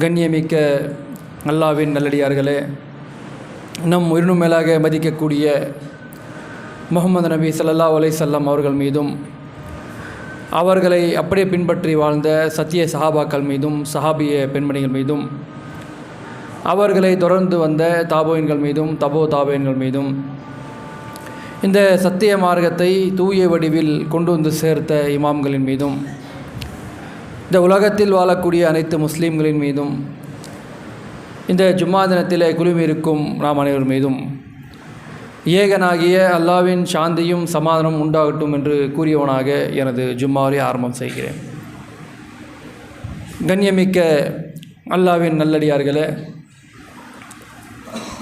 கண்ணியமிக்க அல்லாவின் நல்லடியார்களே நம் உயிரினும் மேலாக மதிக்கக்கூடிய முகமது நபி சல்லா அலைஹி வஸல்லம் அவர்கள் மீதும் அவர்களை அப்படியே பின்பற்றி வாழ்ந்த சத்திய சஹாபாக்கள் மீதும் சஹாபிய பெண்மணிகள் மீதும் அவர்களை தொடர்ந்து வந்த தாபோயின்கள் மீதும் தபோ தாபோயின்கள் மீதும் இந்த சத்திய மார்க்கத்தை தூய வடிவில் கொண்டு வந்து சேர்த்த இமாம்களின் மீதும் இந்த உலகத்தில் வாழக்கூடிய அனைத்து முஸ்லீம்களின் மீதும் இந்த ஜும்மா தினத்தில் குழுமியிருக்கும் நாம் அனைவர் மீதும் ஏகனாகிய அல்லாவின் சாந்தியும் சமாதானம் உண்டாகட்டும் என்று கூறியவனாக எனது ஜும்மாவை ஆரம்பம் செய்கிறேன். கண்ணியமிக்க அல்லாவின் நல்லடியார்களே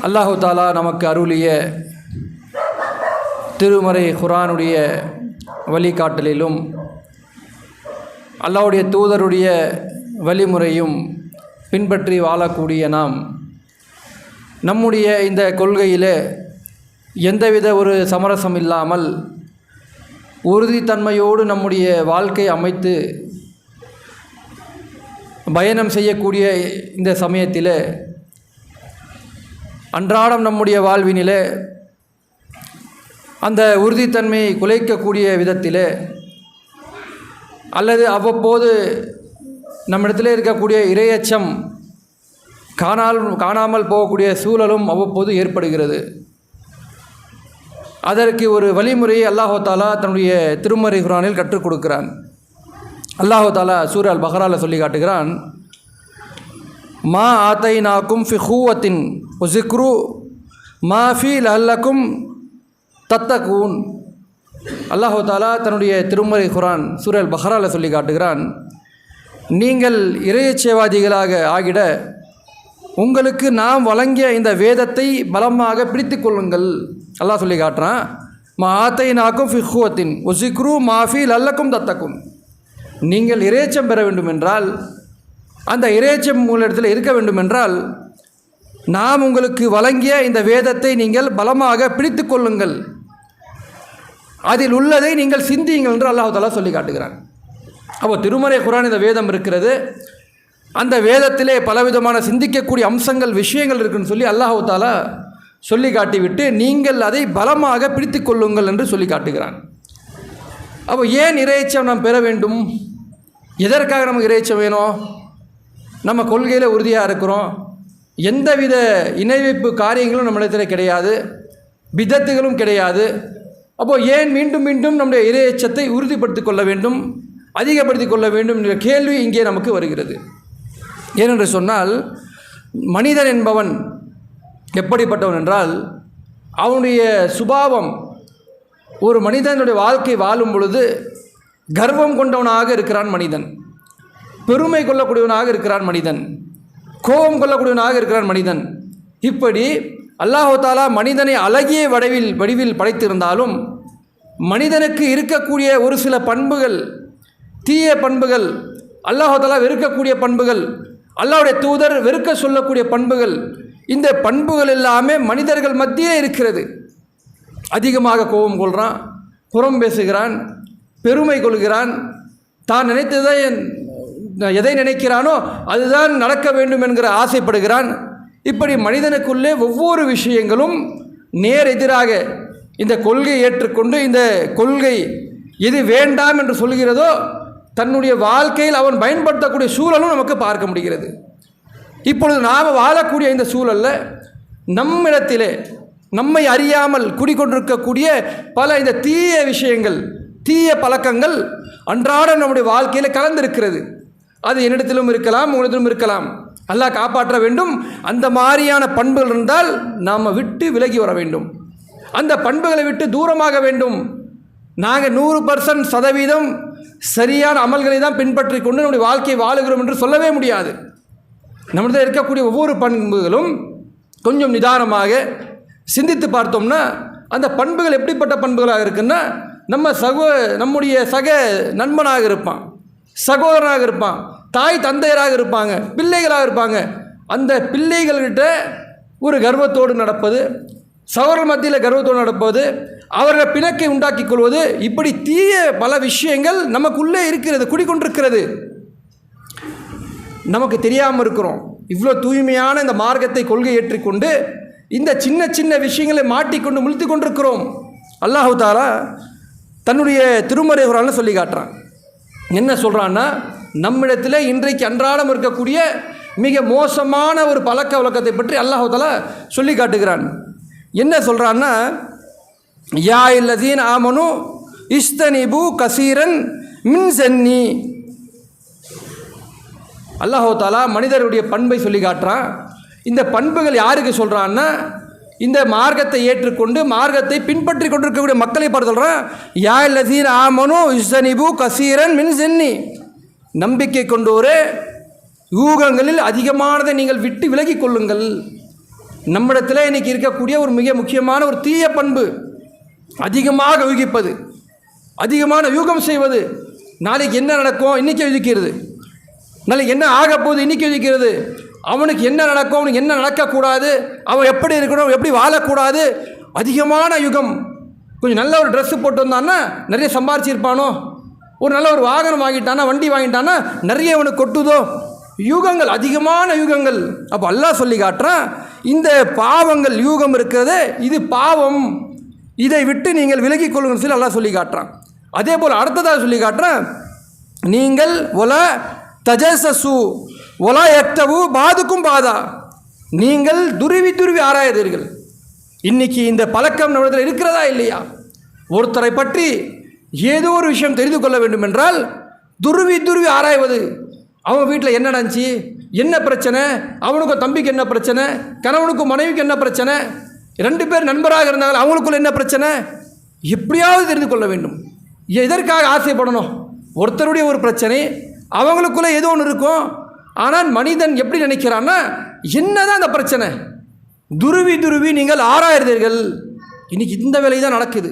அல்லாஹு தாலா நமக்கு அருளிய திருமறை குரானுடைய வழிகாட்டலிலும் அல்லாவுடைய தூதருடைய வழிமுறையும் பின்பற்றி வாழக்கூடிய நாம் நம்முடைய இந்த கொள்கையில் எந்தவித ஒரு சமரசம் இல்லாமல் உறுதித்தன்மையோடு நம்முடைய வாழ்க்கை அமைத்து பயணம் செய்யக்கூடிய இந்த சமயத்தில் அன்றாடம் நம்முடைய வாழ்வினிலே அந்த உறுதித்தன்மையை குலைக்கக்கூடிய விதத்தில் அல்லது அவ்வப்போது நம்மிடத்தில் இருக்கக்கூடிய இரையச்சம் காணால் காணாமல் போகக்கூடிய சூழலும் அவ்வப்போது ஏற்படுகிறது. அதற்கு ஒரு வழிமுறையை அல்லாஹோ தாலா தன்னுடைய திருமறை குரானில் கற்றுக் கொடுக்கிறான். அல்லாஹோ தாலா பஹரால சொல்லி காட்டுகிறான் மா ஆத்தை நாக்கும் ஃபி ஹூவத்தின் உசிக்ரு மா ஃபி லல்லக்கும் தத்தகூன். அல்லாஹோ தாலா தன்னுடைய திருமறை குரான் சூரல் பஹரால சொல்லி காட்டுகிறான் நீங்கள் இறையச்சேவாதிகளாக ஆகிட உங்களுக்கு நாம் வழங்கிய இந்த வேதத்தை பலமாக பிடித்து கொள்ளுங்கள். அல்லாஹ் சொல்லி காட்டுறான் மா ஆத்தை நாக்கும் ஃபிஹுவத்தின் ஒசிக்ரு மாஃபி லல்லக்கும் தத்தக்கும். நீங்கள் இறையச்சம் பெற வேண்டுமென்றால் அந்த இறைச்சம் உங்களிடத்தில் இருக்க வேண்டுமென்றால் நாம் உங்களுக்கு வழங்கிய இந்த வேதத்தை நீங்கள் பலமாக பிடித்து கொள்ளுங்கள். அதில் உள்ளதை நீங்கள் சிந்தியுங்கள் என்று அல்லாஹாலா சொல்லி காட்டுகிறான். அப்போ திருமறை குரான் இந்த வேதம் இருக்கிறது. அந்த வேதத்திலே பலவிதமான சிந்திக்கக்கூடிய அம்சங்கள் விஷயங்கள் இருக்குன்னு சொல்லி அல்லாஹு தாலா சொல்லி காட்டிவிட்டு நீங்கள் அதை பலமாக பிடித்து கொள்ளுங்கள் என்று சொல்லி காட்டுகிறான். அப்போ ஏன் இறைச்சம் நாம் பெற வேண்டும்? எதற்காக நமக்கு இறைச்சம் வேணும்? நம்ம கொள்கையில் உறுதியாக இருக்கிறோம். எந்தவித இணைவைப்பு காரியங்களும் நம்மிடத்தில் கிடையாது. பிதத்துகளும் கிடையாது. அப்போது ஏன் மீண்டும் மீண்டும் நம்முடைய இறையச்சத்தை உறுதிப்படுத்தி கொள்ள வேண்டும் அதிகப்படுத்தி கொள்ள வேண்டும் என்ற கேள்வி இங்கே நமக்கு வருகிறது. ஏனென்று சொன்னால் மனிதன் என்பவன் எப்படிப்பட்டவன் என்றால் அவனுடைய சுபாவம் ஒரு மனிதனுடைய வாழ்க்கை வாழும் பொழுது கர்வம் கொண்டவனாக இருக்கிறான் மனிதன் பெருமை கொள்ளக்கூடியவனாக இருக்கிறான் மனிதன் கோபம் கொள்ளக்கூடியவனாக இருக்கிறான் மனிதன். இப்படி அல்லாஹாலா மனிதனை அழகிய வடிவில் வடிவில் படைத்திருந்தாலும் மனிதனுக்கு இருக்கக்கூடிய ஒரு சில பண்புகள் தீய பண்புகள் அல்லாஹாலா வெறுக்கக்கூடிய பண்புகள் அல்லாஹுடைய தூதர் வெறுக்க சொல்லக்கூடிய பண்புகள் இந்த பண்புகள் எல்லாமே மனிதர்கள் மத்தியே இருக்கிறது. அதிகமாக கோபம் கொள்கிறான் புறம் பேசுகிறான் பெருமை கொள்கிறான். தான் நினைத்ததை எதை நினைக்கிறானோ அதுதான் நடக்க வேண்டும் என்கிற ஆசைப்படுகிறான். இப்படி மனிதனுக்குள்ளே ஒவ்வொரு விஷயங்களும் நேர் எதிராக இந்த கொள்கையை ஏற்றுக்கொண்டு இந்த கொள்கை எது வேண்டாம் என்று சொல்கிறதோ தன்னுடைய வாழ்க்கையில் அவன் பயன்படுத்தக்கூடிய சூழலும் நமக்கு பார்க்க முடிகிறது. இப்பொழுது நாம் வாழக்கூடிய இந்த சூழலில் நம்மிடத்திலே நம்மை அறியாமல் குடிக்கொண்டிருக்கக்கூடிய பல இந்த தீய விஷயங்கள் தீய பழக்கங்கள் அன்றாட நம்முடைய வாழ்க்கையில் கலந்திருக்கிறது. அது என்னிடத்திலும் இருக்கலாம் உங்களிடத்திலும் இருக்கலாம். அல்லாஹ் காப்பாற்ற வேண்டும். அந்த மாதிரியான பண்புகள் இருந்தால் நாம் விட்டு விலகி வர வேண்டும். அந்த பண்புகளை விட்டு தூரமாக வேண்டும். நாங்கள் நூறு பர்சன்ட் சதவீதம் சரியான அமல்களை தான் பின்பற்றி கொண்டு நம்முடைய வாழ்க்கையை வாழுகிறோம் என்று சொல்லவே முடியாது. நம்மிடத்தில் இருக்கக்கூடிய ஒவ்வொரு பண்புகளும் கொஞ்சம் நிதானமாக சிந்தித்து பார்த்தோம்னா அந்த பண்புகள் எப்படிப்பட்ட பண்புகளாக இருக்குன்னா நம்ம சகோ நம்முடைய சக நண்பனாக இருப்பான். சகோதரனாக இருப்பான் தாய் தந்தையராக இருப்பாங்க பிள்ளைகளாக இருப்பாங்க. அந்த பிள்ளைகள்கிட்ட ஒரு கர்வத்தோடு நடப்பது சகோதரர் மத்தியில் கர்வத்தோடு நடப்பது அவர்கள் பிணக்கை உண்டாக்கி கொள்வது இப்படி தீய பல விஷயங்கள் நமக்குள்ளே இருக்கிறது குடிக்கொண்டிருக்கிறது நமக்கு தெரியாமல் இருக்கிறோம். இவ்வளோ தூய்மையான இந்த மார்க்கத்தை கொள்கை ஏற்றிக்கொண்டு இந்த சின்ன சின்ன விஷயங்களை மாட்டிக்கொண்டு முழுத்து கொண்டிருக்கிறோம் அல்லாஹு தாலா தன்னுடைய திருமறை குரானில் சொல்லி காட்டுறான். என்ன சொல்கிறான்னா நம்மிடத்தில் இன்றைக்கு அன்றாடம் இருக்கக்கூடிய மிக மோசமான ஒரு பழக்க வழக்கத்தை பற்றி அல்லாஹால சொல்லி காட்டுகிறான். என்ன சொல்கிறான்னா யா இல்லதீன் ஆமனு இஸ்தனிபு கசீரன் மின் சென்னி. அல்லாஹோ தாலா மனிதருடைய பண்பை சொல்லி காட்டுறான். இந்த பண்புகள் யாருக்கு சொல்கிறான்னா இந்த மார்க்கத்தை ஏற்றுக்கொண்டு மார்க்கத்தை பின்பற்றி கொண்டிருக்கக்கூடிய மக்களை பார்த்து சொல்கிறேன் யா லசீர் ஆமனு இசனிபு கசீரன் மின் சென்னி. நம்பிக்கை கொண்டோரே யூகங்களில் அதிகமானதை நீங்கள் விட்டு விலகிக் கொள்ளுங்கள். நம்மிடத்தில் இன்னைக்கு இருக்கக்கூடிய ஒரு மிக முக்கியமான ஒரு தீய பண்பு அதிகமாக யூகிப்பது அதிகமான யூகம் செய்வது. நாளைக்கு என்ன நடக்கும்? இன்றைக்கி யூகிக்கிறது. நாளைக்கு என்ன ஆக போகுது? இன்றைக்கி யூகிக்கிறது. அவனுக்கு என்ன நடக்கும் அவனுக்கு என்ன நடக்கக்கூடாது அவன் எப்படி இருக்கணும் எப்படி வாழக்கூடாது அதிகமான யுகம். கொஞ்சம் நல்ல ஒரு ட்ரெஸ்ஸு போட்டு வந்தான்னா நிறைய சம்பாரிச்சிருப்பானோ? ஒரு நல்ல ஒரு வாகனம் வாங்கிட்டானா வண்டி வாங்கிட்டானா நிறைய அவனுக்கு கொட்டுதோ? யூகங்கள் அதிகமான யூகங்கள். அப்போ அல்லாஹ் சொல்லி காட்டுறான் இந்த பாவங்கள் யூகம் இருக்கிறது இது பாவம். இதை விட்டு நீங்கள் விலகி கொள்ளுங்கன்னு சொல்லி அல்லாஹ் சொல்லி காட்டுறான். அதே போல் அடுத்ததாக சொல்லி காட்டுறான் நீங்கள் ஒல தஜசு ஒலா எத்தவு பாதுக்கும் பாதா. நீங்கள் துருவி துருவி ஆராயதீர்கள். இன்னைக்கு இந்த பழக்கம் நம்மிடத்தில் இருக்கிறதா இல்லையா? ஒருத்தரை பற்றி ஏதோ ஒரு விஷயம் தெரிந்து கொள்ள வேண்டும் என்றால் துருவி துருவி ஆராய்வது. அவன் வீட்டில் என்ன நடந்துச்சு? என்ன பிரச்சனை? அவனுக்கும் தம்பிக்கு என்ன பிரச்சனை? கணவனுக்கும் மனைவிக்கு என்ன பிரச்சனை? ரெண்டு பேர் நண்பராக இருந்தாங்க அவங்களுக்குள்ள என்ன பிரச்சனை? எப்படியாவது தெரிந்து கொள்ள வேண்டும். எதற்காக ஆசைப்படணும்? ஒருத்தருடைய ஒரு பிரச்சனை அவங்களுக்குள்ளே ஏதோ ஒன்று இருக்கும். ஆனால் மனிதன் எப்படி நினைக்கிறான்னா என்னதான் அந்த பிரச்சனை? துருவி துருவி நீங்கள் ஆராயிருந்தீர்கள் இன்னைக்கு இந்த வேலை தான் நடக்குது.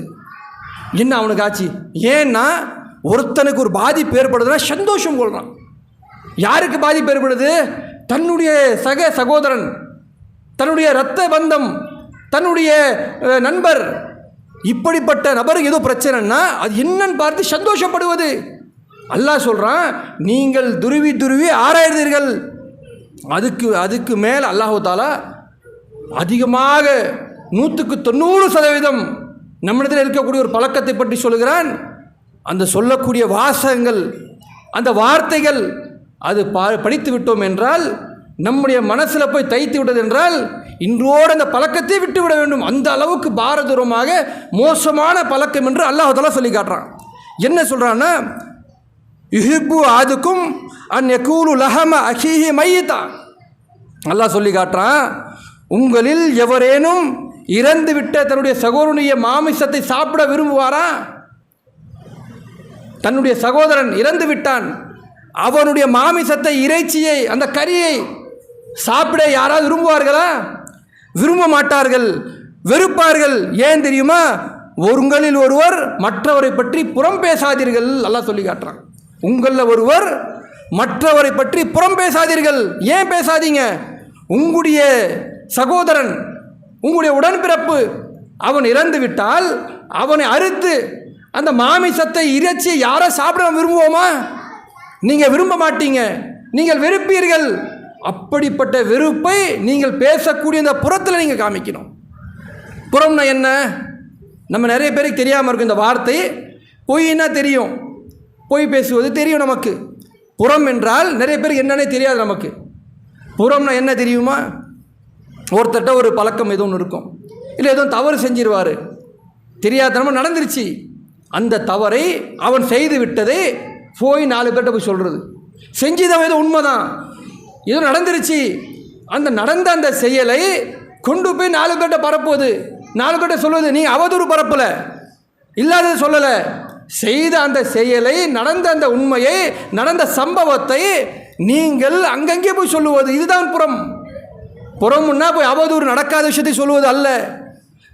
என்ன அவனுக்கு ஆச்சு? ஏன்னா ஒருத்தனுக்கு ஒரு பாதிப்பு ஏற்படுதுன்னா சந்தோஷம் கொள்கிறான் யாருக்கு பாதிப்பு ஏற்படுது? தன்னுடைய சக சகோதரன் தன்னுடைய இரத்த பந்தம் தன்னுடைய நண்பர். இப்படிப்பட்ட நபருக்கு ஏதோ பிரச்சனைன்னா அது என்னன்னு பார்த்து சந்தோஷப்படுவது. அல்லாஹ் சொல்கிறான் நீங்கள் துருவி துருவி ஆராயிருந்தீர்கள் அதுக்கு அதுக்கு மேல் அல்லாஹு தாலா அதிகமாக நூற்றுக்கு தொண்ணூறு சதவீதம் நம்மிடத்தில் இருக்கக்கூடிய ஒரு பழக்கத்தை பற்றி சொல்கிறான் அந்த சொல்லக்கூடிய வாசகங்கள் அந்த வார்த்தைகள் அது பா படித்து விட்டோம் என்றால் நம்முடைய மனசில் போய் தைத்து விட்டது என்றால் இன்றோடு அந்த பழக்கத்தை விட்டு விட வேண்டும். அந்த அளவுக்கு பாரதூரமாக மோசமான பழக்கம் என்று அல்லாஹாலா சொல்லி காட்டுறான். என்ன சொல்கிறான்னா யுஹிப்பு ஆதுக்கும் அன் எக்கூலு லஹம அஹீஹி மையத்தா. நல்லா சொல்லி காட்டுறான் உங்களில் எவரேனும் இறந்து விட்ட தன்னுடைய சகோதரனுடைய மாமிசத்தை சாப்பிட விரும்புவாரா? தன்னுடைய சகோதரன் இறந்து விட்டான் அவனுடைய மாமிசத்தை இறைச்சியை அந்த கறியை சாப்பிட யாராவது விரும்புவார்களா? விரும்ப மாட்டார்கள் வெறுப்பார்கள். ஏன் தெரியுமா? ஒருங்களில் ஒருவர் மற்றவரை பற்றி புறம் பேசாதீர்கள் நல்லா சொல்லி காட்டுறான். உங்களில் ஒருவர் மற்றவரை பற்றி புறம் பேசாதீர்கள். ஏன் பேசாதீங்க? உங்களுடைய சகோதரன் உங்களுடைய உடன்பிறப்பு அவன் இறந்து விட்டால் அவனை அறுத்து அந்த மாமிசத்தை இறைச்சி யாரை சாப்பிட விரும்புவோமா? நீங்கள் விரும்ப மாட்டீங்க. நீங்கள் வெறுப்பீர்கள். அப்படிப்பட்ட வெறுப்பை நீங்கள் பேசக்கூடிய இந்த புறத்தில் நீங்கள் காமிக்கணும். புறம்னா என்ன? நம்ம நிறைய பேருக்கு தெரியாமல் இருக்கும் இந்த வார்த்தை. பொய்னா தெரியும். பொய் பேசுவது தெரியும் நமக்கு. புறம் என்றால் நிறைய பேருக்கு என்னன்னே தெரியாது நமக்கு. புறம்னா என்ன தெரியுமா? ஒருத்தர்கிட்ட ஒரு பழக்கம் எதுவும் ஒன்று இருக்கும். இல்லை எதுவும் தவறு செஞ்சிருவார். தெரியாதனமா நடந்துருச்சு. அந்த தவறை அவன் செய்து விட்டதை போய் நாலு பேர்கிட்ட போய் சொல்கிறது செஞ்சதவன் ஏதோ உண்மைதான். ஏதோ நடந்துருச்சு. அந்த நடந்த அந்த செயலை கொண்டு போய் நாலு பேர்கிட்ட பரப்புவது. நாலு பேர்கிட்ட சொல்வது நீ அவதூறு பரப்பலை. இல்லாததை சொல்லலை. செய்த அந்த செயலை நடந்த அந்த உண்மையை நடந்த சம்பவத்தை நீங்கள் அங்கங்கே போய் சொல்லுவது இதுதான் புறம். புறம்னா போய் அவதூறு நடக்காத விஷயத்தை சொல்லுவது அல்ல.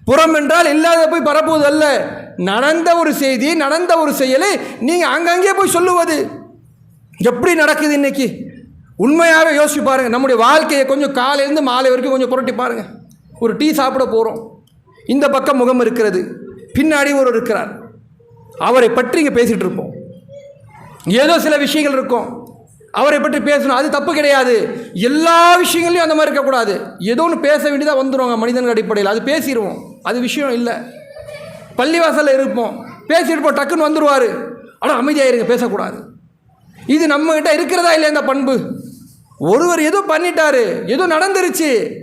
புறம் என்றால் இல்லாத போய் பரப்புவது அல்ல. நடந்த ஒரு செய்தி நடந்த ஒரு செயலை நீங்கள் அங்கங்கே போய் சொல்லுவது. எப்படி நடக்குது இன்னைக்கு? உண்மையாகவே யோசிச்சு பாருங்கள் நம்முடைய வாழ்க்கையை கொஞ்சம் காலையிலேருந்து மாலை வரைக்கும் கொஞ்சம் புரட்டி பாருங்கள் ஒரு டீ சாப்பிட போகிறோம் இந்த பக்கம் முகம் இருக்கிறது. பின்னாடி ஒரு இருக்கிறார். அவரை பற்றி இங்கே பேசிகிட்டு இருப்போம். ஏதோ சில விஷயங்கள் இருக்கும். அவரை பற்றி பேசணும். அது தப்பு கிடையாது. எல்லா விஷயங்களையும் அந்த மாதிரி இருக்கக்கூடாது. ஏதோ ஒன்று பேச வேண்டியதாக வந்துடுவாங்க மனிதன் அடிப்படையில். அது பேசிடுவோம் அது விஷயம் இல்லை. பள்ளிவாசலில் இருப்போம். பேசியிருப்போம் டக்குன்னு வந்துடுவார் ஆனால் அமைதியாக இருங்க. பேசக்கூடாது. இது நம்மகிட்ட இருக்கிறதா இல்லையா இந்த பண்பு? ஒருவர் ஏதோ பண்ணிட்டாரு. ஏதோ நடந்துருச்சு.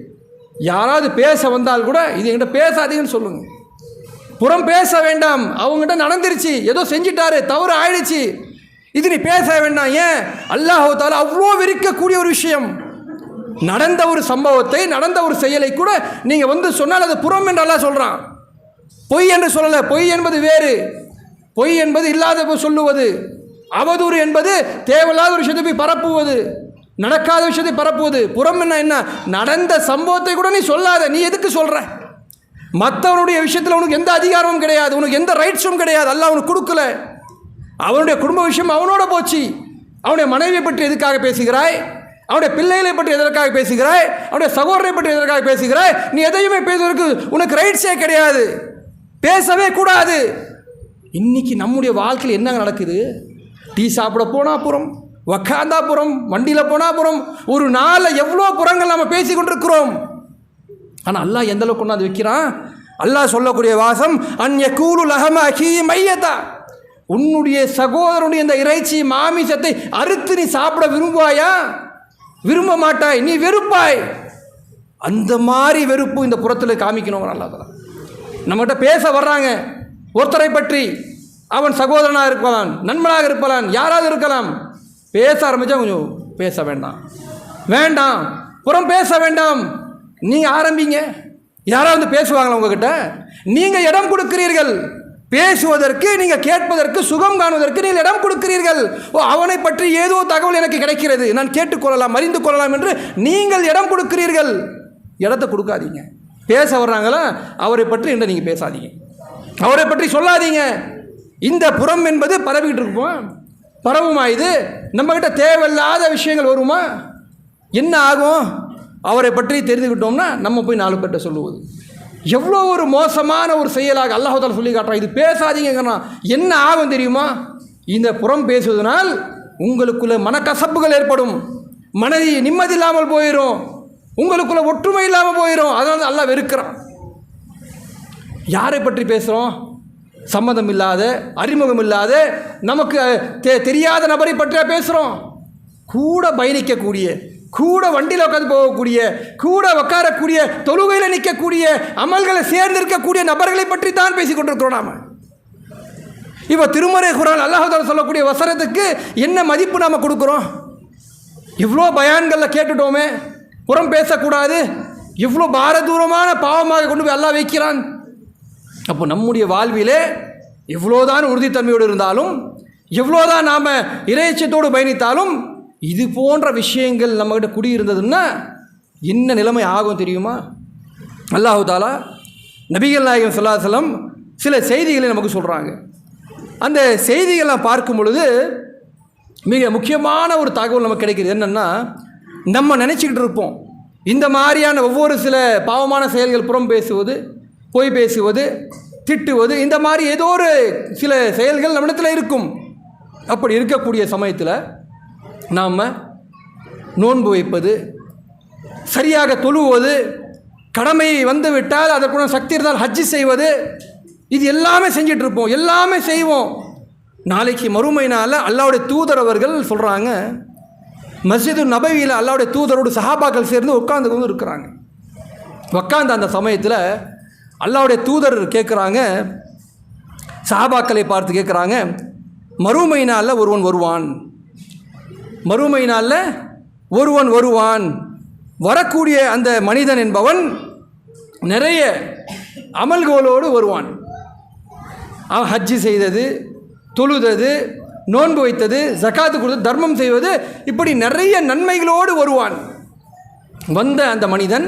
யாராவது பேச வந்தால் கூட இது என்கிட்ட பேசாதீங்கன்னு சொல்லுங்கள் புறம் பேச வேண்டாம். அவங்ககிட்ட நடந்துருச்சு. ஏதோ செஞ்சிட்டாரு. தவறு ஆயிடுச்சு. இது நீ பேச வேண்டாம். ஏன்? அல்லாஹால அவ்வளோ விரிக்கக்கூடிய ஒரு விஷயம். நடந்த ஒரு சம்பவத்தை நடந்த ஒரு செயலை கூட நீங்கள் வந்து சொன்னால் அது புறம் என்று சொல்கிறான் பொய் என்று சொல்லலை. பொய் என்பது வேறு. பொய் என்பது இல்லாத சொல்லுவது. அவதூறு என்பது தேவையில்லாத ஒரு விஷயத்தை போய் பரப்புவது. நடக்காத விஷயத்தை பரப்புவது. புறம் என்ன? என்ன? நடந்த சம்பவத்தை கூட நீ சொல்லாத. நீ எதுக்கு சொல்கிற மற்றவனுடைய விஷயத்தில் உனக்கு எந்த அதிகாரமும் கிடையாது உனக்கு எந்த ரைட்ஸும் கிடையாது. அல்ல உனக்கு கொடுக்கல. அவனுடைய குடும்ப விஷயம் அவனோட போச்சு. அவனுடைய மனைவியை பற்றி எதுக்காக பேசுகிறாய்? அவனுடைய பிள்ளைகளை பற்றி எதற்காக பேசுகிறாய்? அவனுடைய சகோதரனை பற்றி எதற்காக பேசுகிறாய்? நீ எதையுமே பேசுவதற்கு உனக்கு ரைட்ஸே கிடையாது. பேசவே கூடாது. இன்னைக்கு நம்முடைய வாழ்க்கையில் என்ன நடக்குது? டீ சாப்பிட போனால் புறம் உக்காந்தா புறம் வண்டியில் போனால் புறம் ஒரு நாளில் எவ்வளோ புறங்கள் நம்ம பேசி கொண்டிருக்கிறோம். ஆனால் அல்லாஹ் எந்த அளவுக்கு கொண்டாந்து வைக்கிறான்? அல்லாஹ் சொல்லக்கூடிய வாசம் அந்நிய கூலு லஹம அகி மையத்தா. உன்னுடைய சகோதரனுடைய இந்த இறைச்சி மாமிசத்தை அறுத்து நீ சாப்பிட விரும்புவாயா? விரும்ப மாட்டாய் நீ வெறுப்பாய். அந்த மாதிரி வெறுப்பு இந்த புறத்தில் காமிக்கணும் நல்லா தான் நம்மகிட்ட பேச வர்றாங்க. ஒருத்தரை பற்றி அவன் சகோதரனாக இருக்கலாம் நண்பனாக இருக்கலாம் யாராவது இருக்கலாம். பேச ஆரம்பித்தா கொஞ்சம் பேச வேண்டாம். வேண்டாம். புறம் பேச வேண்டாம். நீங்கள் ஆரம்பிங்க. யாராவது பேசுவாங்களா உங்ககிட்ட? நீங்கள் இடம் கொடுக்கிறீர்கள். பேசுவதற்கு நீங்கள் கேட்பதற்கு சுகம் காணுவதற்கு நீங்கள் இடம் கொடுக்கிறீர்கள். ஓ அவனை பற்றி ஏதோ தகவல் எனக்கு கிடைக்கிறது. நான் கேட்டுக்கொள்ளலாம் அறிந்து கொள்ளலாம் என்று நீங்கள் இடம் கொடுக்கிறீர்கள். இடத்த கொடுக்காதீங்க. பேச வர்றாங்களா? அவரை பற்றி என்று நீங்கள் பேசாதீங்க. அவரை பற்றி சொல்லாதீங்க. இந்த புறம் என்பது பரவிக்கிட்டு இருக்குமா? பரவுமா இது? நம்மக்கிட்ட தேவையில்லாத விஷயங்கள் வருமா? என்ன ஆகும்? அவரை பற்றி தெரிந்துக்கிட்டோம்னா நம்ம போய் நாலு பேர்கிட்ட சொல்லுவது. எவ்வளோ ஒரு மோசமான ஒரு செயலாக அல்லாஹால சொல்லி காட்டுறான். இது பேசாதீங்கன்னா என்ன ஆகும் தெரியுமா? இந்த புறம் பேசுவதனால் உங்களுக்குள்ள மனக்கசப்புகள் ஏற்படும். மனதி நிம்மதி இல்லாமல் போயிடும் உங்களுக்குள்ள ஒற்றுமை இல்லாமல் போயிடும் அதனால நல்லா வெறுக்கிறான். யாரை பற்றி பேசுகிறோம் சம்மதம் இல்லாத அறிமுகம் இல்லாத நமக்கு தெ தெரியாத நபரை பற்றியா பேசுகிறோம் கூட பயணிக்கக்கூடிய கூட வண்டியில் உட்காந்து போகக்கூடிய கூட உட்காரக்கூடிய தொழுகையில் நிற்கக்கூடிய அமல்களை சேர்ந்திருக்கக்கூடிய நபர்களை பற்றி தான் பேசி கொண்டிருக்கிறோம் நாம். இப்போ திருமறை குரான் அல்லாஹால சொல்லக்கூடிய வசனத்துக்கு என்ன மதிப்பு நாம் கொடுக்குறோம்? இவ்வளோ பயான்களில் கேட்டுட்டோமே புறம் பேசக்கூடாது. இவ்வளோ பாரதூரமான பாவமாக கொண்டு போய் எல்லாம் வைக்கிறான். அப்போ நம்முடைய வாழ்விலே எவ்வளோதான் உறுதித்தன்மையோடு இருந்தாலும் எவ்வளோதான் நாம் இறைச்சத்தோடு பயணித்தாலும் இது போன்ற விஷயங்கள் நம்மக்கிட்ட குடியிருந்ததுன்னா என்ன நிலைமை ஆகும் தெரியுமா? அல்லாஹு தாலா நபிகள் நாயகம் சொல்லாசலம் சில செய்திகளை நமக்கு சொல்கிறாங்க அந்த செய்திகளை பார்க்கும் பொழுது மிக முக்கியமான ஒரு தகவல் நமக்கு கிடைக்கிது. என்னென்னா நம்ம நினச்சிக்கிட்டு இருப்போம். இந்த மாதிரியான ஒவ்வொரு சில பாவமான செயல்கள் புறம் பேசுவது பொய் பேசுவது திட்டுவது இந்த மாதிரி ஏதோ ஒரு சில செயல்கள் நம்மிடத்தில் இருக்கும். அப்படி இருக்கக்கூடிய சமயத்தில் நாம் நோன்பு வைப்பது சரியாக தொழுவது கடமை வந்து விட்டால் அதற்குள்ள சக்தி இருந்தால் ஹஜ்ஜி செய்வது இது எல்லாமே செஞ்சிட்டு இருப்போம் எல்லாமே செய்வோம். நாளைக்கு மறுமையினால் அல்லாவுடைய தூதர் அவர்கள் சொல்கிறாங்க மஸ்ஜிது நபவியில் அல்லாவுடைய தூதரோடு சஹாபாக்கள் சேர்ந்து உட்காந்து கொண்டு இருக்கிறாங்க. உட்காந்து அந்த சமயத்தில் அல்லாவுடைய தூதர் கேட்குறாங்க சஹாபாக்களை பார்த்து கேட்குறாங்க மறுமை நாளில் ஒருவன் வருவான். மறுமை நாளில் ஒருவன் வருவான் வரக்கூடிய அந்த மனிதன் என்பவன் நிறைய அமல்களோடு வருவான். அவன் ஹஜ்ஜி செய்தது தொழுதது நோன்பு வைத்தது ஜக்காத்து கொடுத்து தர்மம் செய்வது இப்படி நிறைய நன்மைகளோடு வருவான். வந்த அந்த மனிதன்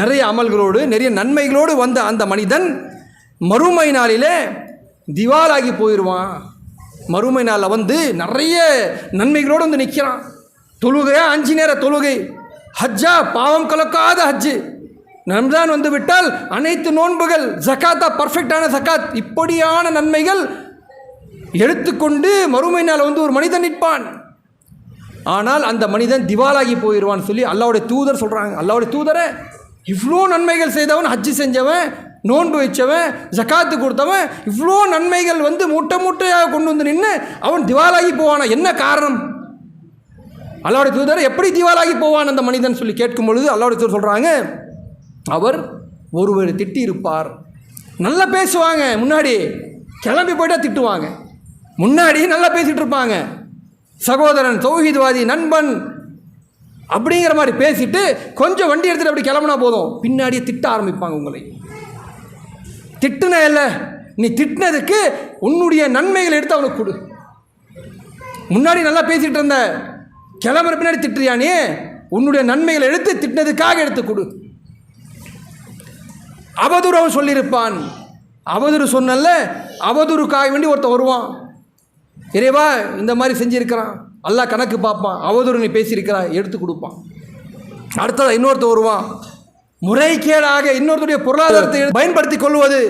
நிறைய அமல்களோடு நிறைய நன்மைகளோடு வந்த அந்த மனிதன் மறுமை நாளிலே திவாலாகி போயிடுவான் மறுமை நாளில் வந்து நிறைய நன்மைகளோடு வந்து நிற்கிறான் தொழுகையா? அஞ்சு நேர தொழுகை. ஹஜ்ஜா? பாவம் கலக்காத ஹஜ்ஜு. ரம்ஜான் வந்து விட்டால் அனைத்து நோன்புகள் ஜக்காத்தா பர்ஃபெக்டான ஜக்காத். இப்படியான நன்மைகள் எடுத்துக்கொண்டு மறுமை நாள் வந்து ஒரு மனிதன் நிற்பான். ஆனால் அந்த மனிதன் திவாலாகி போயிடுவான்னு சொல்லி அல்லாவுடைய தூதர் சொல்கிறாங்க அல்லாவுடைய தூதரை இவ்வளோ நன்மைகள் செய்தவன் ஹஜ்ஜு செஞ்சவன் நோன்பு வச்சவன் ஜக்காத்து கொடுத்தவன் இவ்வளோ நன்மைகள் வந்து மூட்டை மூட்டையாக கொண்டு வந்து நின்று அவன் திவாலாகி போவானா? என்ன காரணம்? அல்லாவுடைய தூதர் எப்படி திவாலாகி போவான் அந்த மனிதன் சொல்லி கேட்கும் பொழுது அல்லாவுடைய தூதர் சொல்கிறாங்க அவர் ஒருவர் திட்டி இருப்பார் நல்லா பேசுவாங்க முன்னாடி கிளம்பி போயிட்டா திட்டுவாங்க. முன்னாடி நல்லா பேசிகிட்டு இருப்பாங்க. சகோதரன் சௌஹீத்வாதி நண்பன் அப்படிங்கிற மாதிரி பேசிட்டு கொஞ்சம் வண்டி எடுத்துகிட்டு அப்படி கிளம்புனா போதும். பின்னாடியே திட்ட ஆரம்பிப்பாங்க உங்களை. திட்டுன இல்லை. நீ திட்டினதுக்கு உன்னுடைய நன்மைகளை எடுத்து அவனுக்கு கொடு. முன்னாடி நல்லா பேசிகிட்டு இருந்த கிளம்புற பின்னாடி திட்டுறியா நீ? உன்னுடைய நன்மைகளை எடுத்து திட்டினதுக்காக எடுத்து கொடு. அவதூறு அவன் சொல்லியிருப்பான். அவதூறு சொன்னல அவதூறுக்காக வேண்டி ஒருத்தன் வருவான். இறைவா இந்த மாதிரி செஞ்சுருக்கிறான். எல்லாம் கணக்கு பார்ப்பான். அவதூறு நீ பேசியிருக்கிறா எடுத்து கொடுப்பான். அடுத்தது இன்னொருத்தர் வருவான். முறைகேடாக இன்னொருத்தருடைய பொருளாதாரத்தை பயன்படுத்தி கொள்வது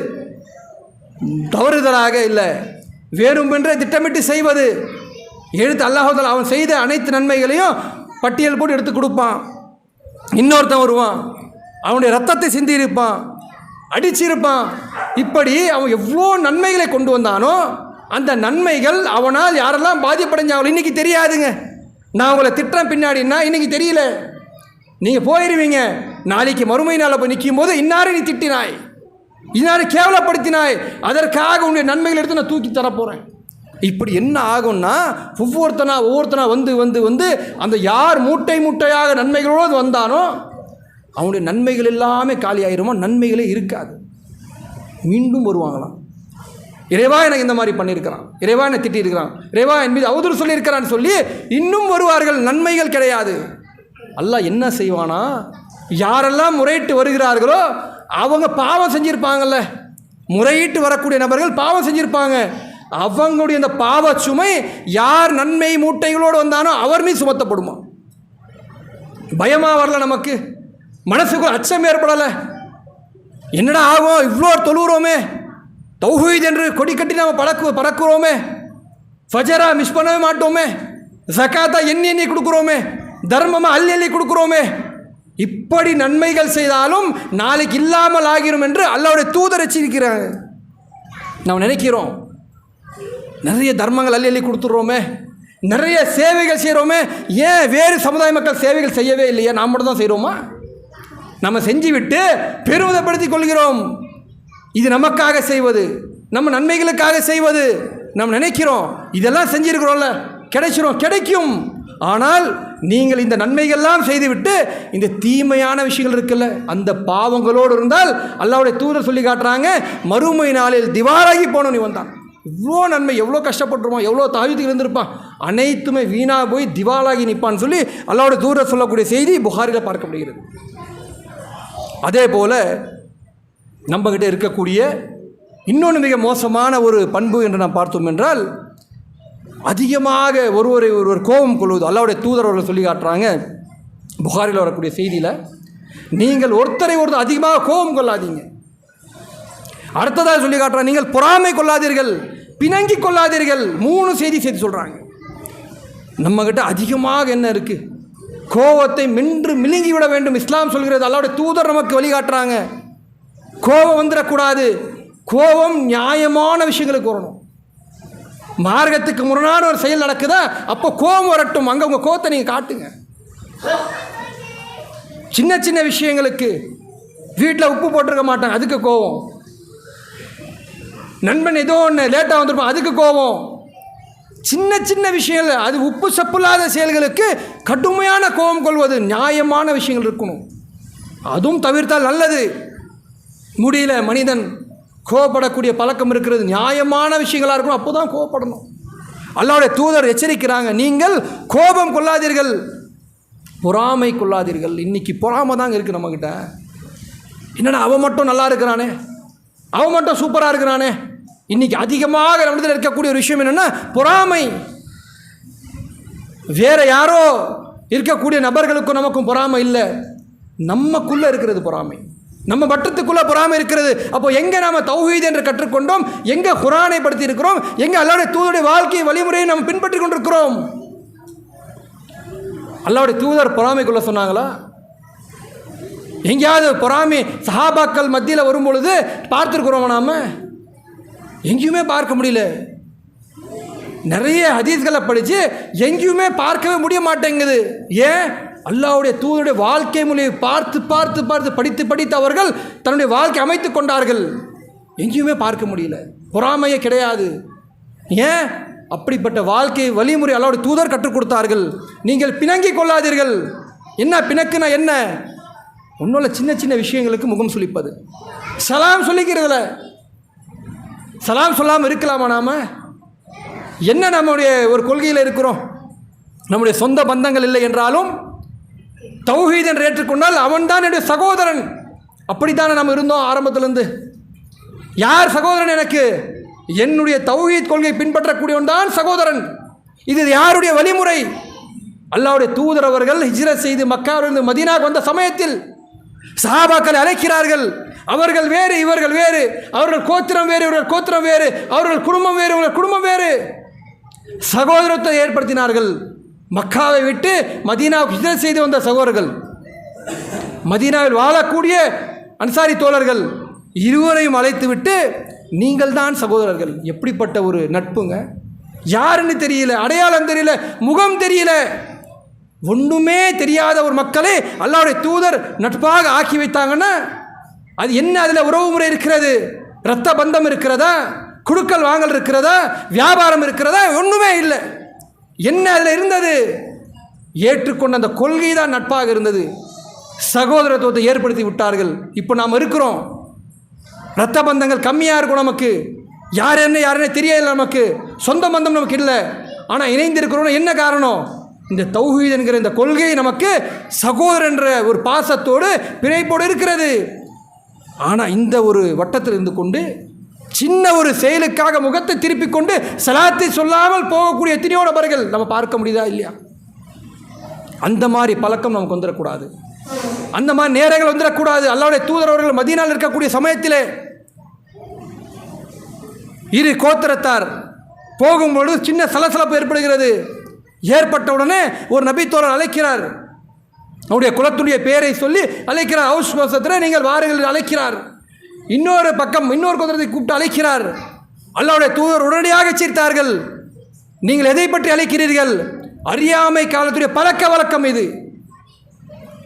தவறுதலாக இல்லை. வேணுமென்றே திட்டமிட்டு செய்வது. எடுத்து அல்லாஹால அவன் செய்த அனைத்து நன்மைகளையும் பட்டியல் போட்டு எடுத்து கொடுப்பான். இன்னொருத்தன் வருவான். அவனுடைய ரத்தத்தை சிந்தியிருப்பான். அடிச்சிருப்பான். இப்படி அவன் எவ்வளோ நன்மைகளை கொண்டு வந்தானோ அந்த நன்மைகள் அவனால் யாரெல்லாம் பாதிப்படைஞ்சாங்களோ இன்றைக்கி தெரியாதுங்க. நான் உங்களை திட்டம் பின்னாடின்னா இன்றைக்கி தெரியல. நீங்கள் போயிடுவீங்க நாளைக்கு மறுமை நாளில் போய் நிற்கும் போது இன்னாரை நீ திட்டினாய்? இன்னாரை கேவலப்படுத்தினாய்? அதற்காக உன்னுடைய நன்மைகள் எடுத்து நான் தூக்கி தரப்போகிறேன் இப்படி என்ன ஆகும்னா ஒவ்வொருத்தனா ஒவ்வொருத்தனா வந்து வந்து வந்து அந்த யார் மூட்டை மூட்டையாக நன்மைகளோடு வந்தானோ அவனுடைய நன்மைகள் எல்லாமே காலியாயிருமோ நன்மைகளே இருக்காது. மீண்டும் வருவாங்களாம். இறைவா எனக்கு இந்த மாதிரி பண்ணியிருக்கிறான். இறைவா என்னை திட்டியிருக்கிறான். இறைவா என் மீது அவதூறு சொல்லியிருக்கிறான்னு சொல்லி இன்னும் வருவார்கள். நன்மைகள் கிடையாது. அல்லாஹ் என்ன செய்வானா? யாரெல்லாம் முறையிட்டு வருகிறார்களோ அவங்க பாவம் செஞ்சுருப்பாங்கல்ல. முறையிட்டு வரக்கூடிய நபர்கள் பாவம் செஞ்சுருப்பாங்க. அவங்களுடைய அந்த பாவ சுமை யார் நன்மை மூட்டைகளோடு வந்தானோ அவர் மீது சுமத்தப்படுமா? பயமாக வரல நமக்கு. மனசுக்கு அச்சம் ஏற்படலை. என்னடா ஆகும்? இவ்வளோ தொழுகிறோமே. தௌஹீத் என்று கொடி கட்டி நாம் பறக்கு பறக்கிறோமே. ஃபஜரா மிஸ் பண்ணவே மாட்டோமே. ஜக்காத்தா எண்ணி எண்ணி கொடுக்குறோமே. தர்மமாக அள்ளி அள்ளி கொடுக்குறோமே. இப்படி நன்மைகள் செய்தாலும் நாளைக்கு இல்லாமல் ஆகிரும் என்று அல்லாவுடைய தூதர் எச்சரிக்கிறாங்க நாம் நினைக்கிறோம் நிறைய தர்மங்கள் அள்ளி அள்ளி கொடுத்துட்றோமே நிறைய சேவைகள் செய்கிறோமே ஏன் வேறு சமுதாய மக்கள் சேவைகள் செய்யவே இல்லையா? நாம் மட்டும் தான் செய்கிறோமா? நம்ம செஞ்சு விட்டு பெருமிதப்படுத்திக் கொள்கிறோம். இது நமக்காக செய்வது நம்ம நன்மைகளுக்காக செய்வது. நாம் நினைக்கிறோம் இதெல்லாம் செஞ்சுருக்கிறோம்ல கிடைச்சிரும் கிடைக்கும். ஆனால் நீங்கள் இந்த நன்மைகள்லாம் செய்துவிட்டு இந்த தீமையான விஷயங்கள் இருக்குல்ல அந்த பாவங்களோடு இருந்தால் அல்லாவுடைய தூதர் சொல்லி காட்டுறாங்க மறுமை நாளில் திவாராகி போன நீ வந்தான் இவ்வளோ நன்மை எவ்வளோ கஷ்டப்பட்டுருவான் எவ்வளோ தாழ்த்து இருந்திருப்பான். அனைத்துமே வீணாக போய் திவாலாகி நிற்பான்னு சொல்லி அல்லாவுடைய தூர சொல்லக்கூடிய செய்தி புகாரில் பார்க்க முடிகிறது அதே போல் நம்மக்கிட்ட இருக்கக்கூடிய இன்னொன்று மிக மோசமான ஒரு பண்பு என்று நாம் பார்த்தோம் என்றால் அதிகமாக ஒருவரை ஒருவர் கோபம் கொள்வது அல்லாவுடைய தூதர் அவர்கள் சொல்லி காட்டுறாங்க புகாரில் வரக்கூடிய செய்தியில் நீங்கள் ஒருத்தரை ஒருத்தர் அதிகமாக கோபம் கொள்ளாதீங்க. அடுத்ததாக சொல்லி காட்டுறாங்க நீங்கள் பொறாமை கொள்ளாதீர்கள் பிணங்கி கொள்ளாதீர்கள் மூணு செய்தி செய்து சொல்கிறாங்க நம்மக்கிட்ட அதிகமாக என்ன இருக்குது கோபத்தை மென்று மிழுங்கி விட வேண்டும் இஸ்லாம் சொல்கிறது அல்லாவுடைய தூதர் நமக்கு வழிகாட்டுறாங்க கோபம் வந்துடக்கூடாது. கோபம் நியாயமான விஷயங்களுக்கு வரணும். மார்க்கத்துக்கு முரணான ஒரு செயல் நடக்குதா? அப்போ கோபம் வரட்டும். அங்கே உங்கள் கோத்தை நீங்கள் காட்டுங்க. சின்ன சின்ன விஷயங்களுக்கு வீட்டில் உப்பு போட்டிருக்க மாட்டாங்க. அதுக்கு கோபம். நண்பன் ஏதோ ஒன்று லேட்டாக வந்திருப்பான். அதுக்கு கோபம். சின்ன சின்ன விஷயங்கள் அது உப்பு சப்பில்லாத செயல்களுக்கு கடுமையான கோபம் கொள்வது நியாயமான விஷயங்கள் இருக்கணும். அதுவும் தவிர்த்தால் நல்லது. முடியல மனிதன் கோவப்படக்கூடிய பழக்கம் இருக்கிறது. நியாயமான விஷயங்களாக இருக்கணும். அப்போ தான் கோவப்படணும். அல்லாவுடைய தூதர் எச்சரிக்கிறாங்க. நீங்கள் கோபம் கொள்ளாதீர்கள். பொறாமை கொள்ளாதீர்கள். இன்றைக்கி பொறாமை தாங்க இருக்குது நம்மக்கிட்ட என்னென்னா அவன் மட்டும் நல்லா இருக்கிறானே? அவன் மட்டும் சூப்பராக இருக்கிறானே? இன்றைக்கி அதிகமாக நம்மிடத்தில் இருக்கக்கூடிய ஒரு விஷயம் என்னென்னா பொறாமை. வேறு யாரோ இருக்கக்கூடிய நபர்களுக்கும் நமக்கும் பொறாமை இல்லை. நமக்குள்ளே இருக்கிறது பொறாமை. நம்ம வட்டத்துக்குள்ளே பொறாமை இருக்கிறது. அப்போ எங்கே நாம் தௌஹீத் என்று கற்றுக்கொண்டோம்? எங்கே குரானை படுத்தி இருக்கிறோம் எங்கே அல்லாவுடைய தூதுடைய வாழ்க்கை வழிமுறையை நாம் பின்பற்றி கொண்டிருக்கிறோம். அல்லாவுடைய தூதர் பொறாமைக்குள்ள சொன்னாங்களா? எங்கேயாவது பொறாமை சஹாபாக்கள் மத்தியில் வரும்பொழுது பார்த்துருக்குறோம் நாம்? எங்கேயுமே பார்க்க முடியல. நிறைய ஹதீஸ்களை படித்து எங்கேயுமே பார்க்கவே முடிய மாட்டேங்குது. ஏன்? அல்லாவுடைய தூதருடைய வாழ்க்கை மொழியை பார்த்து பார்த்து பார்த்து படித்து படித்து அவர்கள் தன்னுடைய வாழ்க்கை அமைத்து கொண்டார்கள். எங்கேயுமே பார்க்க முடியல. பொறாமையே கிடையாது. ஏன்? அப்படிப்பட்ட வாழ்க்கை வழிமுறை அல்லாவுடைய தூதர் கற்றுக் கொடுத்தார்கள். நீங்கள் பிணங்கி கொள்ளாதீர்கள். என்ன பிணக்குனா என்ன? ஒன்றும் சின்ன சின்ன விஷயங்களுக்கு முகம் சுழிப்பது சலாம் சொல்லிக்கிறதுல. சலாம் சொல்லாமல் இருக்கலாமா நாம்? என்ன நம்முடைய ஒரு கொள்கையில் இருக்கிறோம்? நம்முடைய சொந்த பந்தங்கள் இல்லை என்றாலும் தௌஹீத் என்று ஏற்றுக்கொண்டால் அவன்தான் என்னுடைய சகோதரன். அப்படித்தானே நம்ம இருந்தோம் ஆரம்பத்திலிருந்து. யார் சகோதரன் எனக்கு? என்னுடைய தௌஹீத் கொள்கை பின்பற்றக்கூடியவன் தான் சகோதரன். இது யாருடைய வழிமுறை? அல்லாவுடைய தூதர் அவர்கள் ஹிஜ்ரத் செய்து மக்காவிலிருந்து மதீனாவுக்கு வந்த சமயத்தில் சாபாக்களை அழைக்கிறார்கள். அவர்கள் வேறு இவர்கள் வேறு. அவர்கள் கோத்திரம் வேறு இவர்கள் கோத்திரம் வேறு. அவர்கள் குடும்பம் வேறு இவர்கள் குடும்பம் வேறு. சகோதரத்தை ஏற்படுத்தினார்கள். மக்காவை விட்டு மதீனாவுக்கு ஹிஜ்ரத் செய்து வந்த சகோதரர்கள் மதீனாவில் வாழக்கூடிய அன்சாரி தோழர்கள் இருவரையும் அழைத்து விட்டு நீங்கள் தான் சகோதரர்கள். எப்படிப்பட்ட ஒரு நட்புங்க? யாருன்னு தெரியல அடையாளம் தெரியல முகம் தெரியல. ஒன்றுமே தெரியாத ஒரு மக்களை அல்லாவுடைய தூதர் நட்பாக ஆக்கி வைத்தாங்கன்னா அது என்ன அதில் உறவு முறை இருக்கிறது? இரத்த பந்தம் இருக்கிறதா? குடுக்கல் வாங்கல் இருக்கிறதா? வியாபாரம் இருக்கிறதா? ஒன்றுமே இல்லை. என்ன அதில் இருந்தது? ஏற்றுக்கொண்ட அந்த கொள்கை தான் நட்பாக இருந்தது. சகோதரத்துவத்தை ஏற்படுத்தி விட்டார்கள். இப்போ நாம் இருக்கிறோம். இரத்த பந்தங்கள் கம்மியாக இருக்கும் நமக்கு. யார் என்ன யாருன்னு தெரியல நமக்கு. சொந்த பந்தம் நமக்கு இல்லை. ஆனால் இணைந்திருக்கிறோம்னு என்ன காரணம்? இந்த தௌஹீத் என்கிற இந்த கொள்கை நமக்கு சகோதரன் என்ற ஒரு பாசத்தோடு பிணைப்போடு இருக்கிறது. ஆனால் இந்த ஒரு வட்டத்தில் இருந்து கொண்டு சின்ன ஒரு செயலுக்காக முகத்தை திருப்பிக் கொண்டு சலாத்தை சொல்லாமல் போகக்கூடிய எத்தனையோ நபர்கள் நம்ம பார்க்க முடியுதா இல்லையா? அந்த மாதிரி பழக்கம் நமக்கு வந்துடக்கூடாது. அந்த மாதிரி நேரங்கள் வந்துடக்கூடாது. அல்லாவுடைய தூதர் அவர்கள் மதியனால் இருக்கக்கூடிய சமயத்திலே இரு கோத்திரத்தார் போகும்பொழுது சின்ன சலசலப்பு ஏற்படுகிறது. ஏற்பட்ட உடனே ஒரு நபித்தோழர் அழைக்கிறார். அவருடைய குலத்துடைய பெயரை சொல்லி அழைக்கிறார். ஹவுஸ் கோசத்தில் நீங்கள் வாருங்கள் அழைக்கிறார். இன்னொரு பக்கம் இன்னொரு கோத்திரத்தை கூப்பிட்டு அழைக்கிறார். அல்லாவுடைய தூதர் உடனடியாக சீர்த்தார்கள் நீங்கள் எதை பற்றி அழைக்கிறீர்கள்? அறியாமை காலத்துடைய பழக்க வழக்கம் இது.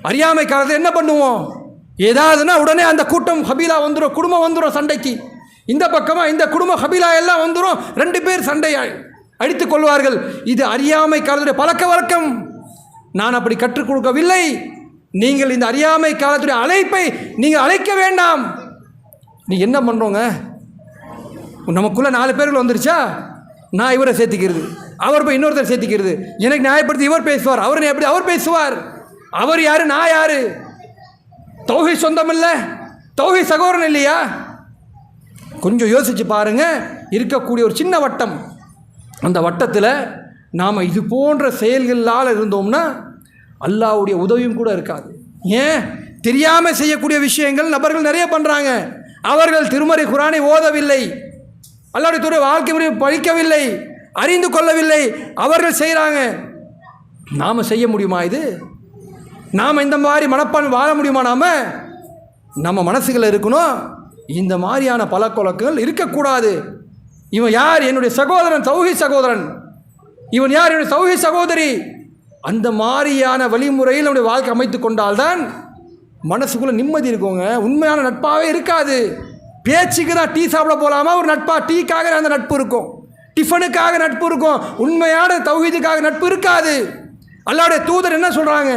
அறியாமை காலத்தில் என்ன பண்ணுவோம்? ஏதாவதுன்னா உடனே அந்த கூட்டம் ஹபீலா வந்துடும் குடும்பம் வந்துடும் சண்டைக்கு. இந்த பக்கமாக இந்த குடும்பம் ஹபீலா எல்லாம் வந்துடும் ரெண்டு பேர் சண்டை அடித்துக் கொள்வார்கள். இது அறியாமை காலத்துடைய பழக்க வழக்கம். நான் அப்படி கற்றுக் கொடுக்கவில்லை. நீங்கள் இந்த அறியாமை காலத்துடைய அழைப்பை நீங்கள் அழைக்க வேண்டாம். நீ என்ன பண்ணுறோங்க நமக்குள்ளே நாலு பேர்கள் வந்துருச்சா? நான் இவரை சேர்த்திக்கிறது. அவர் போய் இன்னொருத்தர் சேர்த்திக்கிறது. எனக்கு நியாயப்படுத்தி இவர் பேசுவார். அவர் எப்படி அவர் பேசுவார். அவர் யார்? நான் யார்? தௌஹி சொந்தம் இல்லை. தௌஹி சகோதரன் இல்லையா? கொஞ்சம் யோசித்து பாருங்க. இருக்கக்கூடிய ஒரு சின்ன வட்டம். அந்த வட்டத்தில் நாம் இது போன்ற செயல்களால் இருந்தோம்னா அல்லாவுடைய உதவியும் கூட இருக்காது. ஏன்? தெரியாமல் செய்யக்கூடிய விஷயங்கள் நபர்கள் நிறைய பண்ணுறாங்க அவர்கள் திருமறை குரானை ஓதவில்லை. அல்லாடி துறை வாழ்க்கை முறை படிக்கவில்லை அறிந்து கொள்ளவில்லை. அவர்கள் செய்கிறாங்க நாம் செய்ய முடியுமா இது? நாம் இந்த மாதிரி மனப்பான் வாழ முடியுமா நாம்? நம்ம மனசுகளில் இருக்கணும். இந்த மாதிரியான பழக்கவழக்கங்கள் இருக்கக்கூடாது. இவன் யார்? என்னுடைய சகோதரன் சௌகி சகோதரன். இவன் யார்? என்னுடைய சௌகி சகோதரி. அந்த மாதிரியான வழிமுறையில் நம்முடைய வாழ்க்கை அமைத்து கொண்டால்தான் மனசுக்குள்ளே நிம்மதி இருக்குங்க. உண்மையான நட்பாகவே இருக்காது. பேச்சுக்கு தான் டீ சாப்பிட போகலாமா ஒரு நட்பாக டீக்காக அந்த நட்பு இருக்கும். டிஃபனுக்காக நட்பு இருக்கும். உண்மையான தௌஹீதுக்காக நட்பு இருக்காது. அல்லாவுடைய தூதர் என்ன சொல்கிறாங்க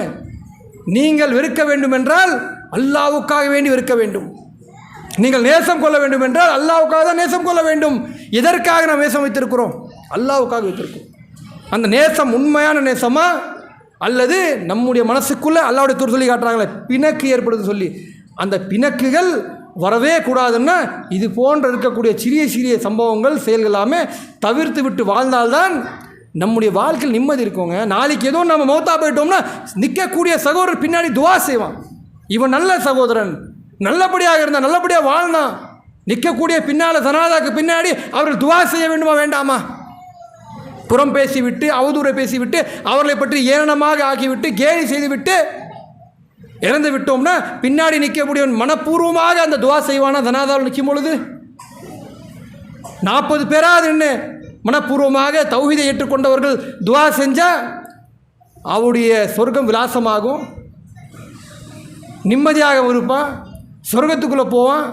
நீங்கள் வெறுக்க வேண்டும் என்றால் அல்லாவுக்காக வேண்டி வெறுக்க வேண்டும். நீங்கள் நேசம் கொள்ள வேண்டும் என்றால் அல்லாவுக்காக தான் நேசம் கொள்ள வேண்டும். எதற்காக நாம் நேசம் வைத்திருக்கிறோம்? அல்லாவுக்காக வைத்திருக்கோம் அந்த நேசம் உண்மையான நேசமாக அல்லது நம்முடைய மனசுக்குள்ளே அல்லாவுடைய தூர் சொல்லி காட்டுறாங்களே பிணக்கு ஏற்படுது சொல்லி. அந்த பிணக்குகள் வரவே கூடாதுன்னா இது போன்ற இருக்கக்கூடிய சிறிய சிறிய சம்பவங்கள் செயல்கள் எல்லாமே தவிர்த்து விட்டு வாழ்ந்தால்தான் நம்முடைய வாழ்க்கையில் நிம்மதி இருக்கோங்க. நாளைக்கு ஏதோ நம்ம மௌத்தா போயிட்டோம்னா நிற்கக்கூடிய சகோதரர் பின்னாடி துவா செய்வான். இவன் நல்ல சகோதரன் நல்லபடியாக இருந்தான் நல்லபடியாக வாழ்ந்தான். நிற்கக்கூடிய பின்னால் சனாதாக்கு பின்னாடி அவர்கள் துவா செய்ய வேண்டுமா வேண்டாமா? புறம் பேசிவிட்டு அவதூறை பேசிவிட்டு அவர்களை பற்றி ஏளனமாக ஆக்கிவிட்டு கேலி செய்துவிட்டு இறந்து விட்டோம்னா பின்னாடி நிற்கக்கூடியவன் மனப்பூர்வமாக அந்த துவா செய்வானா? தனாதாரம் நிற்கும் பொழுது? நாற்பது பேராது நின்று மனப்பூர்வமாக தௌஹீதை ஏற்றுக்கொண்டவர்கள் துவா செஞ்சால் அவருடைய சொர்க்கம் விலாசமாகும். நிம்மதியாக இருப்பான். சொர்க்கத்துக்குள்ளே போவான்.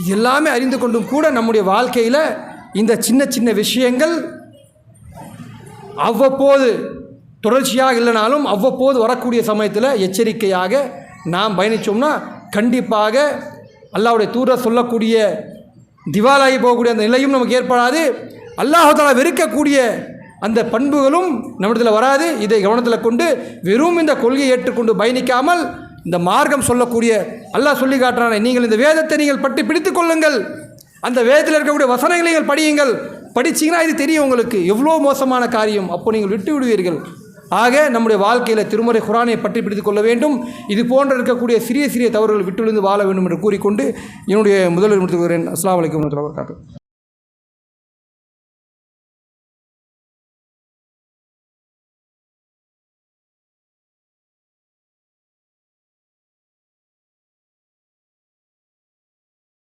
இது எல்லாமே அறிந்து கொண்டும் கூட நம்முடைய வாழ்க்கையில் இந்த சின்ன சின்ன விஷயங்கள் அவ்வப்போது தொடர்ச்சியாக இல்லைனாலும் அவ்வப்போது வரக்கூடிய சமயத்தில் எச்சரிக்கையாக நாம் பயணித்தோம்னா கண்டிப்பாக அல்லாவுடைய தூர சொல்லக்கூடிய திவாலாகி போகக்கூடிய அந்த நிலையும் நமக்கு ஏற்படாது. அல்லாஹாலா வெறுக்கக்கூடிய அந்த பண்புகளும் நம்மிடத்தில் வராது. இதை கவனத்தில் கொண்டு வெறும் இந்த கொள்கையை ஏற்றுக்கொண்டு பயணிக்காமல் இந்த மார்க்கம் சொல்லக்கூடிய அல்லாஹ் சொல்லி காட்டுறானே நீங்கள் இந்த வேதத்தை நீங்கள் பற்றி பிடித்து கொள்ளுங்கள். அந்த வேதத்தில் இருக்கக்கூடிய வசனங்களை நீங்கள் படியுங்கள். படிச்சீங்கன்னா இது தெரியும் உங்களுக்கு. எவ்வளோ மோசமான காரியம். அப்போ நீங்கள் விட்டு விடுவீர்கள். ஆக நம்முடைய வாழ்க்கையில் திருமுறை குரானை பற்றி பிடித்து கொள்ள வேண்டும். இது போன்ற இருக்கக்கூடிய சிறிய சிறிய தவறுகள் விட்டுவிழுந்து வாழ வேண்டும் என்று கூறிக்கொண்டு என்னுடைய முதல்வர் முடித்துக் கொள்கிறேன் அஸ்லாம் வலைக்கம் வரமத்துல்லாஹி